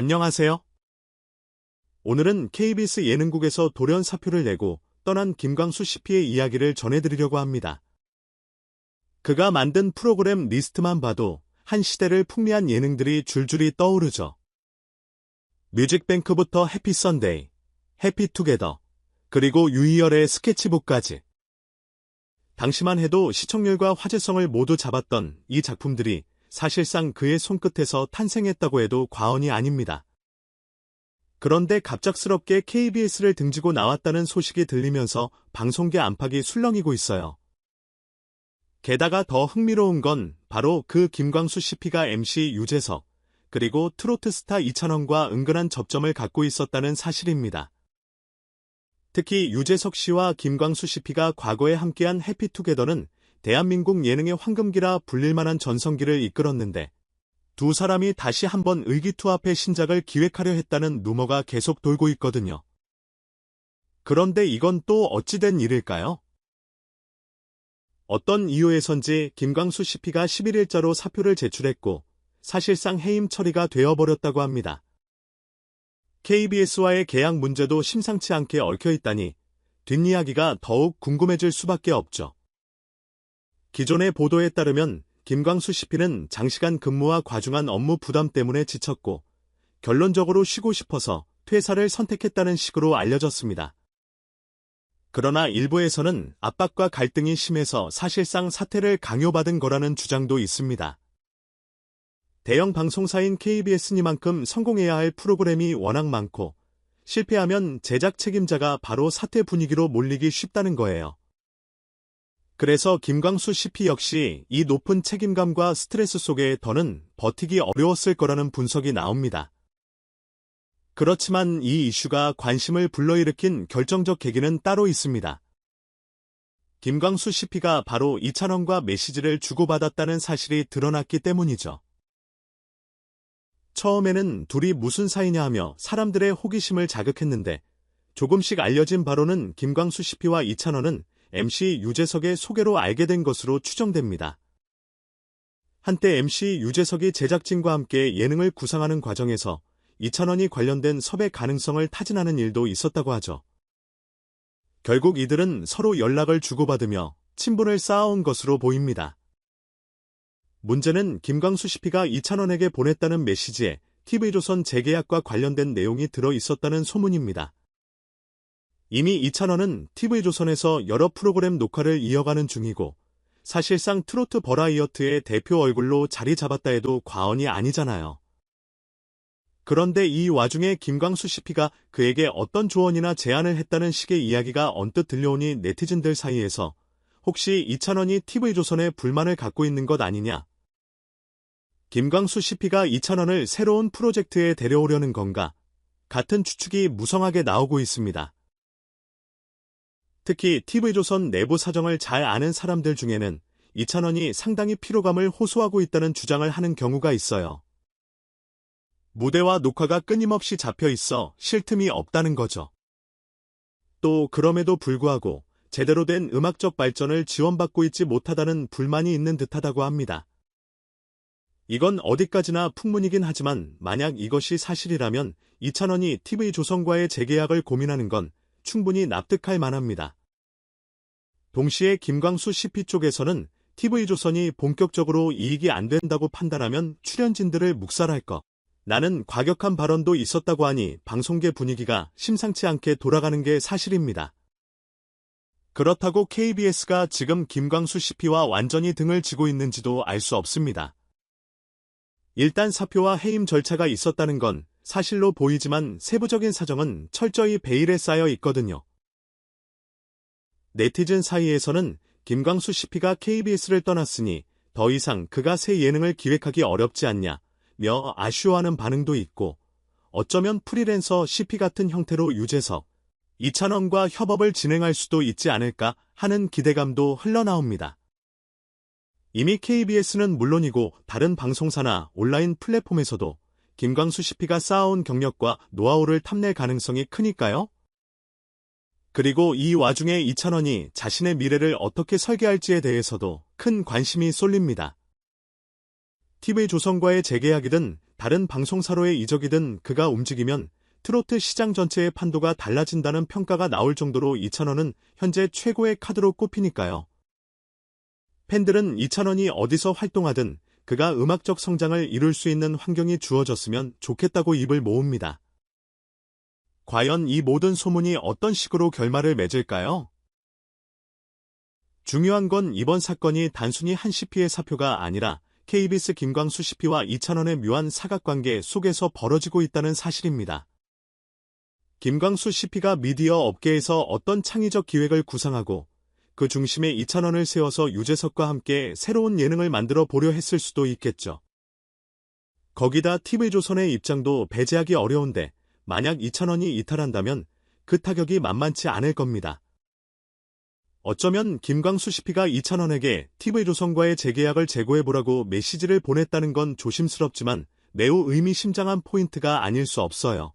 안녕하세요. 오늘은 KBS 예능국에서 돌연 사표를 내고 떠난 김광수 CP의 이야기를 전해드리려고 합니다. 그가 만든 프로그램 리스트만 봐도 한 시대를 풍미한 예능들이 줄줄이 떠오르죠. 뮤직뱅크부터 해피 선데이, 해피투게더, 그리고 유희열의 스케치북까지. 당시만 해도 시청률과 화제성을 모두 잡았던 이 작품들이 사실상 그의 손끝에서 탄생했다고 해도 과언이 아닙니다. 그런데 갑작스럽게 KBS를 등지고 나왔다는 소식이 들리면서 방송계 안팎이 술렁이고 있어요. 게다가 더 흥미로운 건 바로 그 김광수 CP가 MC 유재석, 그리고 트로트 스타 이찬원과 은근한 접점을 갖고 있었다는 사실입니다. 특히 유재석 씨와 김광수 CP가 과거에 함께한 해피투게더는 대한민국 예능의 황금기라 불릴 만한 전성기를 이끌었는데 두 사람이 다시 한번 의기투합의 신작을 기획하려 했다는 루머가 계속 돌고 있거든요. 그런데 이건 또 어찌된 일일까요? 어떤 이유에선지 김광수 CP가 11일자로 사표를 제출했고 사실상 해임 처리가 되어버렸다고 합니다. KBS와의 계약 문제도 심상치 않게 얽혀 있다니 뒷이야기가 더욱 궁금해질 수밖에 없죠. 기존의 보도에 따르면 김광수 CP는 장시간 근무와 과중한 업무 부담 때문에 지쳤고 결론적으로 쉬고 싶어서 퇴사를 선택했다는 식으로 알려졌습니다. 그러나 일부에서는 압박과 갈등이 심해서 사실상 사퇴를 강요받은 거라는 주장도 있습니다. 대형 방송사인 KBS니만큼 성공해야 할 프로그램이 워낙 많고 실패하면 제작 책임자가 바로 사퇴 분위기로 몰리기 쉽다는 거예요. 그래서 김광수 CP 역시 이 높은 책임감과 스트레스 속에 더는 버티기 어려웠을 거라는 분석이 나옵니다. 그렇지만 이 이슈가 관심을 불러일으킨 결정적 계기는 따로 있습니다. 김광수 CP가 바로 이찬원과 메시지를 주고받았다는 사실이 드러났기 때문이죠. 처음에는 둘이 무슨 사이냐 하며 사람들의 호기심을 자극했는데 조금씩 알려진 바로는 김광수 CP와 이찬원은 MC 유재석의 소개로 알게 된 것으로 추정됩니다. 한때 MC 유재석이 제작진과 함께 예능을 구상하는 과정에서 이찬원이 관련된 섭외 가능성을 타진하는 일도 있었다고 하죠. 결국 이들은 서로 연락을 주고받으며 친분을 쌓아온 것으로 보입니다. 문제는 김광수 CP가 이찬원에게 보냈다는 메시지에 TV조선 재계약과 관련된 내용이 들어 있었다는 소문입니다. 이미 이찬원은 TV조선에서 여러 프로그램 녹화를 이어가는 중이고 사실상 트로트 버라이어트의 대표 얼굴로 자리 잡았다 해도 과언이 아니잖아요. 그런데 이 와중에 김광수 CP가 그에게 어떤 조언이나 제안을 했다는 식의 이야기가 언뜻 들려오니 네티즌들 사이에서 혹시 이찬원이 TV조선에 불만을 갖고 있는 것 아니냐? 김광수 CP가 이찬원을 새로운 프로젝트에 데려오려는 건가? 같은 추측이 무성하게 나오고 있습니다. 특히 TV조선 내부 사정을 잘 아는 사람들 중에는 이찬원이 상당히 피로감을 호소하고 있다는 주장을 하는 경우가 있어요. 무대와 녹화가 끊임없이 잡혀 있어 쉴 틈이 없다는 거죠. 또 그럼에도 불구하고 제대로 된 음악적 발전을 지원받고 있지 못하다는 불만이 있는 듯하다고 합니다. 이건 어디까지나 풍문이긴 하지만 만약 이것이 사실이라면 이찬원이 TV조선과의 재계약을 고민하는 건 충분히 납득할 만합니다. 동시에 김광수 CP 쪽에서는 TV조선이 본격적으로 이익이 안 된다고 판단하면 출연진들을 묵살할 것. 나는 과격한 발언도 있었다고 하니 방송계 분위기가 심상치 않게 돌아가는 게 사실입니다. 그렇다고 KBS가 지금 김광수 CP와 완전히 등을 지고 있는지도 알 수 없습니다. 일단 사표와 해임 절차가 있었다는 건 사실로 보이지만 세부적인 사정은 철저히 베일에 쌓여 있거든요. 네티즌 사이에서는 김광수 CP가 KBS를 떠났으니 더 이상 그가 새 예능을 기획하기 어렵지 않냐 며 아쉬워하는 반응도 있고 어쩌면 프리랜서 CP 같은 형태로 유재석, 이찬원과 협업을 진행할 수도 있지 않을까 하는 기대감도 흘러나옵니다. 이미 KBS는 물론이고 다른 방송사나 온라인 플랫폼에서도 김광수 CP가 쌓아온 경력과 노하우를 탐낼 가능성이 크니까요. 그리고 이 와중에 이찬원이 자신의 미래를 어떻게 설계할지에 대해서도 큰 관심이 쏠립니다. TV조선과의 재계약이든 다른 방송사로의 이적이든 그가 움직이면 트로트 시장 전체의 판도가 달라진다는 평가가 나올 정도로 이찬원은 현재 최고의 카드로 꼽히니까요. 팬들은 이찬원이 어디서 활동하든 그가 음악적 성장을 이룰 수 있는 환경이 주어졌으면 좋겠다고 입을 모읍니다. 과연 이 모든 소문이 어떤 식으로 결말을 맺을까요? 중요한 건 이번 사건이 단순히 한 CP의 사표가 아니라 KBS 김광수 CP와 이찬원의 묘한 사각관계 속에서 벌어지고 있다는 사실입니다. 김광수 CP가 미디어 업계에서 어떤 창의적 기획을 구상하고 그 중심에 이찬원을 세워서 유재석과 함께 새로운 예능을 만들어 보려 했을 수도 있겠죠. 거기다 TV조선의 입장도 배제하기 어려운데 만약 이찬원이 이탈한다면 그 타격이 만만치 않을 겁니다. 어쩌면 김광수 CP가 이찬원에게 TV조선과의 재계약을 재고해보라고 메시지를 보냈다는 건 조심스럽지만 매우 의미심장한 포인트가 아닐 수 없어요.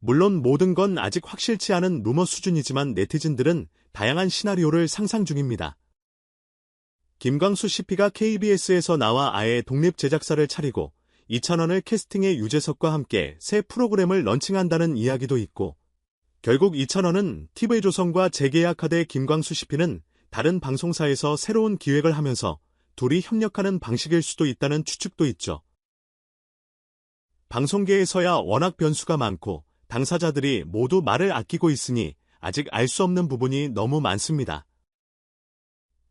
물론 모든 건 아직 확실치 않은 루머 수준이지만 네티즌들은 다양한 시나리오를 상상 중입니다. 김광수 CP가 KBS에서 나와 아예 독립 제작사를 차리고 이찬원을 캐스팅해 유재석과 함께 새 프로그램을 런칭한다는 이야기도 있고 결국 이찬원은 TV조선과 재계약하되 김광수 CP는 다른 방송사에서 새로운 기획을 하면서 둘이 협력하는 방식일 수도 있다는 추측도 있죠. 방송계에서야 워낙 변수가 많고 당사자들이 모두 말을 아끼고 있으니 아직 알 수 없는 부분이 너무 많습니다.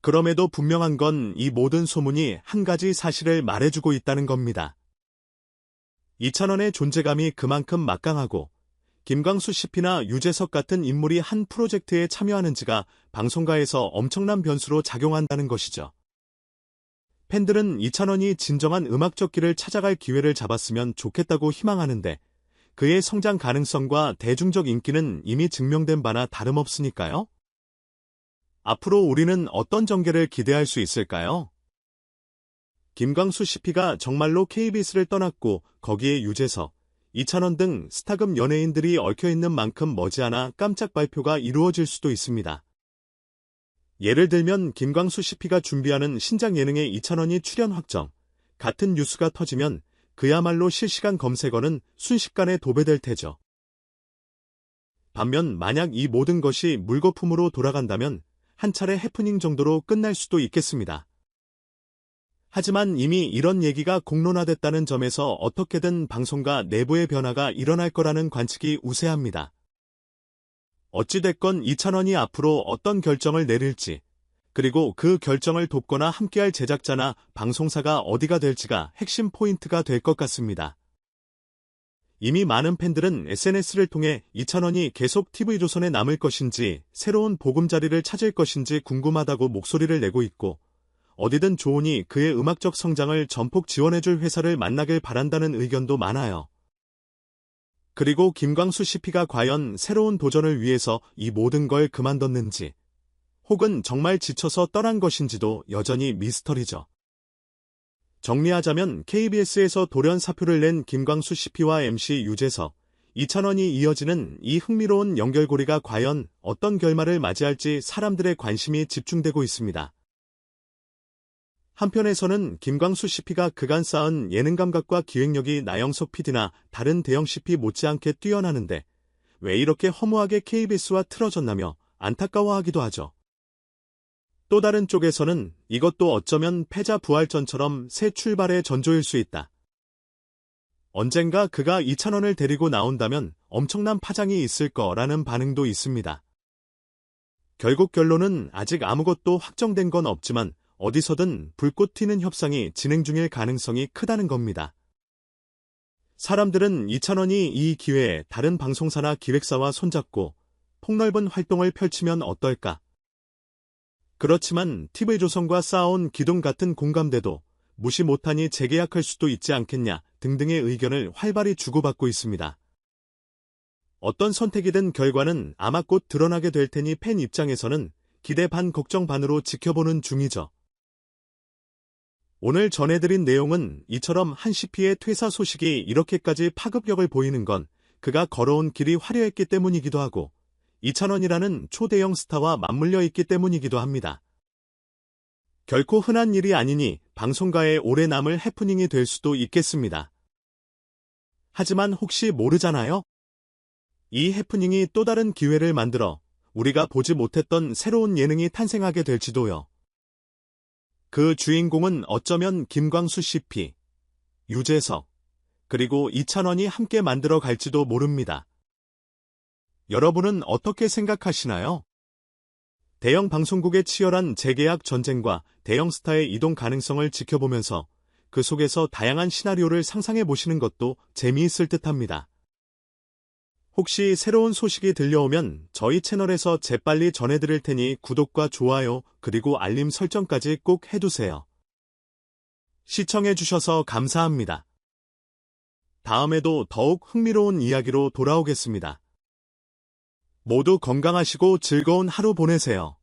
그럼에도 분명한 건 이 모든 소문이 한 가지 사실을 말해주고 있다는 겁니다. 이찬원의 존재감이 그만큼 막강하고 김광수 CP나 유재석 같은 인물이 한 프로젝트에 참여하는지가 방송가에서 엄청난 변수로 작용한다는 것이죠. 팬들은 이찬원이 진정한 음악적 길을 찾아갈 기회를 잡았으면 좋겠다고 희망하는데 그의 성장 가능성과 대중적 인기는 이미 증명된 바나 다름없으니까요. 앞으로 우리는 어떤 전개를 기대할 수 있을까요? 김광수 CP가 정말로 KBS를 떠났고 거기에 유재석, 이찬원 등 스타급 연예인들이 얽혀있는 만큼 머지않아 깜짝 발표가 이루어질 수도 있습니다. 예를 들면 김광수 CP가 준비하는 신작 예능에 이찬원이 출연 확정, 같은 뉴스가 터지면 그야말로 실시간 검색어는 순식간에 도배될 테죠. 반면 만약 이 모든 것이 물거품으로 돌아간다면 한 차례 해프닝 정도로 끝날 수도 있겠습니다. 하지만 이미 이런 얘기가 공론화됐다는 점에서 어떻게든 방송가 내부의 변화가 일어날 거라는 관측이 우세합니다. 어찌됐건 이찬원이 앞으로 어떤 결정을 내릴지, 그리고 그 결정을 돕거나 함께할 제작자나 방송사가 어디가 될지가 핵심 포인트가 될 것 같습니다. 이미 많은 팬들은 SNS를 통해 이찬원이 계속 TV조선에 남을 것인지 새로운 보금자리를 찾을 것인지 궁금하다고 목소리를 내고 있고 어디든 좋으니 그의 음악적 성장을 전폭 지원해줄 회사를 만나길 바란다는 의견도 많아요. 그리고 김광수 CP가 과연 새로운 도전을 위해서 이 모든 걸 그만뒀는지 혹은 정말 지쳐서 떠난 것인지도 여전히 미스터리죠. 정리하자면 KBS에서 돌연 사표를 낸 김광수 CP와 MC 유재석, 이찬원이 이어지는 이 흥미로운 연결고리가 과연 어떤 결말을 맞이할지 사람들의 관심이 집중되고 있습니다. 한편에서는 김광수 CP가 그간 쌓은 예능 감각과 기획력이 나영석 PD나 다른 대형 CP 못지않게 뛰어나는데 왜 이렇게 허무하게 KBS와 틀어졌나며 안타까워하기도 하죠. 또 다른 쪽에서는 이것도 어쩌면 패자 부활전처럼 새 출발의 전조일 수 있다. 언젠가 그가 이찬원을 데리고 나온다면 엄청난 파장이 있을 거라는 반응도 있습니다. 결국 결론은 아직 아무것도 확정된 건 없지만 어디서든 불꽃 튀는 협상이 진행 중일 가능성이 크다는 겁니다. 사람들은 이찬원이 이 기회에 다른 방송사나 기획사와 손잡고 폭넓은 활동을 펼치면 어떨까 그렇지만 TV조선과 쌓아온 기둥 같은 공감대도 무시 못하니 재계약할 수도 있지 않겠냐 등등의 의견을 활발히 주고받고 있습니다. 어떤 선택이든 결과는 아마 곧 드러나게 될 테니 팬 입장에서는 기대 반 걱정 반으로 지켜보는 중이죠. 오늘 전해드린 내용은 이처럼 한 CP의 퇴사 소식이 이렇게까지 파급력을 보이는 건 그가 걸어온 길이 화려했기 때문이기도 하고 이찬원이라는 초대형 스타와 맞물려 있기 때문이기도 합니다. 결코 흔한 일이 아니니 방송가에 오래 남을 해프닝이 될 수도 있겠습니다. 하지만 혹시 모르잖아요? 이 해프닝이 또 다른 기회를 만들어 우리가 보지 못했던 새로운 예능이 탄생하게 될지도요. 그 주인공은 어쩌면 김광수 CP, 유재석, 그리고 이찬원이 함께 만들어 갈지도 모릅니다. 여러분은 어떻게 생각하시나요? 대형 방송국의 치열한 재계약 전쟁과 대형 스타의 이동 가능성을 지켜보면서 그 속에서 다양한 시나리오를 상상해 보시는 것도 재미있을 듯 합니다. 혹시 새로운 소식이 들려오면 저희 채널에서 재빨리 전해드릴 테니 구독과 좋아요 그리고 알림 설정까지 꼭 해두세요. 시청해주셔서 감사합니다. 다음에도 더욱 흥미로운 이야기로 돌아오겠습니다. 모두 건강하시고 즐거운 하루 보내세요.